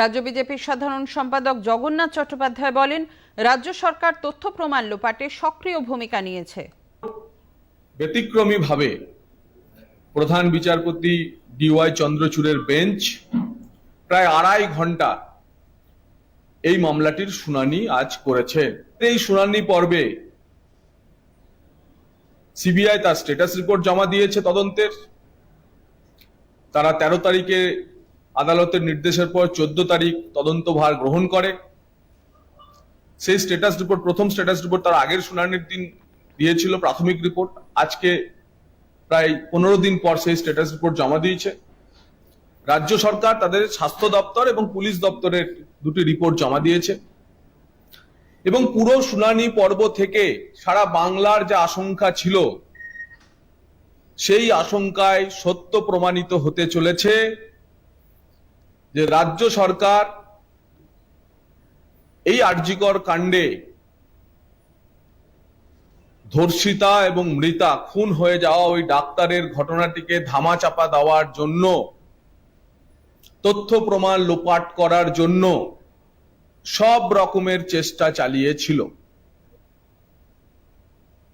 রাজ্য বিজেপির সাধারণ সম্পাদক জগন্নাথ চট্টোপাধ্যায় বলেন, রাজ্য সরকার তথ্য প্রমাণ লোপাটে সক্রিয় ভূমিকা নিয়েছে। ব্যতিক্রমীভাবে প্রধান বিচারপতি ডিওয়াই চন্দ্রচূড়ের বেঞ্চ প্রায় আড়াই ঘণ্টা এই মামলাটির শুনানি আজ করেছে। এই শুনানি পর্বে সিবিআই তার স্টেটাস রিপোর্ট জমা দিয়েছে তদন্তের। তারা তেরো তারিখে আদালতের নির্দেশের পর চোদ্দ তারিখ তদন্তভার গ্রহণ করে। সেই স্ট্যাটাস রিপোর্ট প্রথম স্ট্যাটাস রিপোর্ট তার আগের শুনানির দিন দিয়েছিল প্রাথমিক রিপোর্ট আজকে প্রায় পনেরো দিন পর সেই স্ট্যাটাস রিপোর্ট জমা দিয়েছে। রাজ্য সরকার তাদের স্বাস্থ্য দপ্তর এবং পুলিশ দপ্তরের দুটি রিপোর্ট জমা দিয়েছে। এবং পুরো শুনানি পর্ব থেকে সারা বাংলার যে আশঙ্কা ছিল, সেই আশঙ্কায় সত্য প্রমাণিত হতে চলেছে। যে রাজ্য সরকার এই আর্যিকর কাণ্ডে ধর্ষিতা এবং মৃতা খুন হয়ে যাওয়া ওই ডাক্তারের ঘটনাটিকে ধামাচাপা দেওয়ার জন্য, তথ্য প্রমাণ লোপাট করার জন্য সব রকমের চেষ্টা চালিয়েছিল।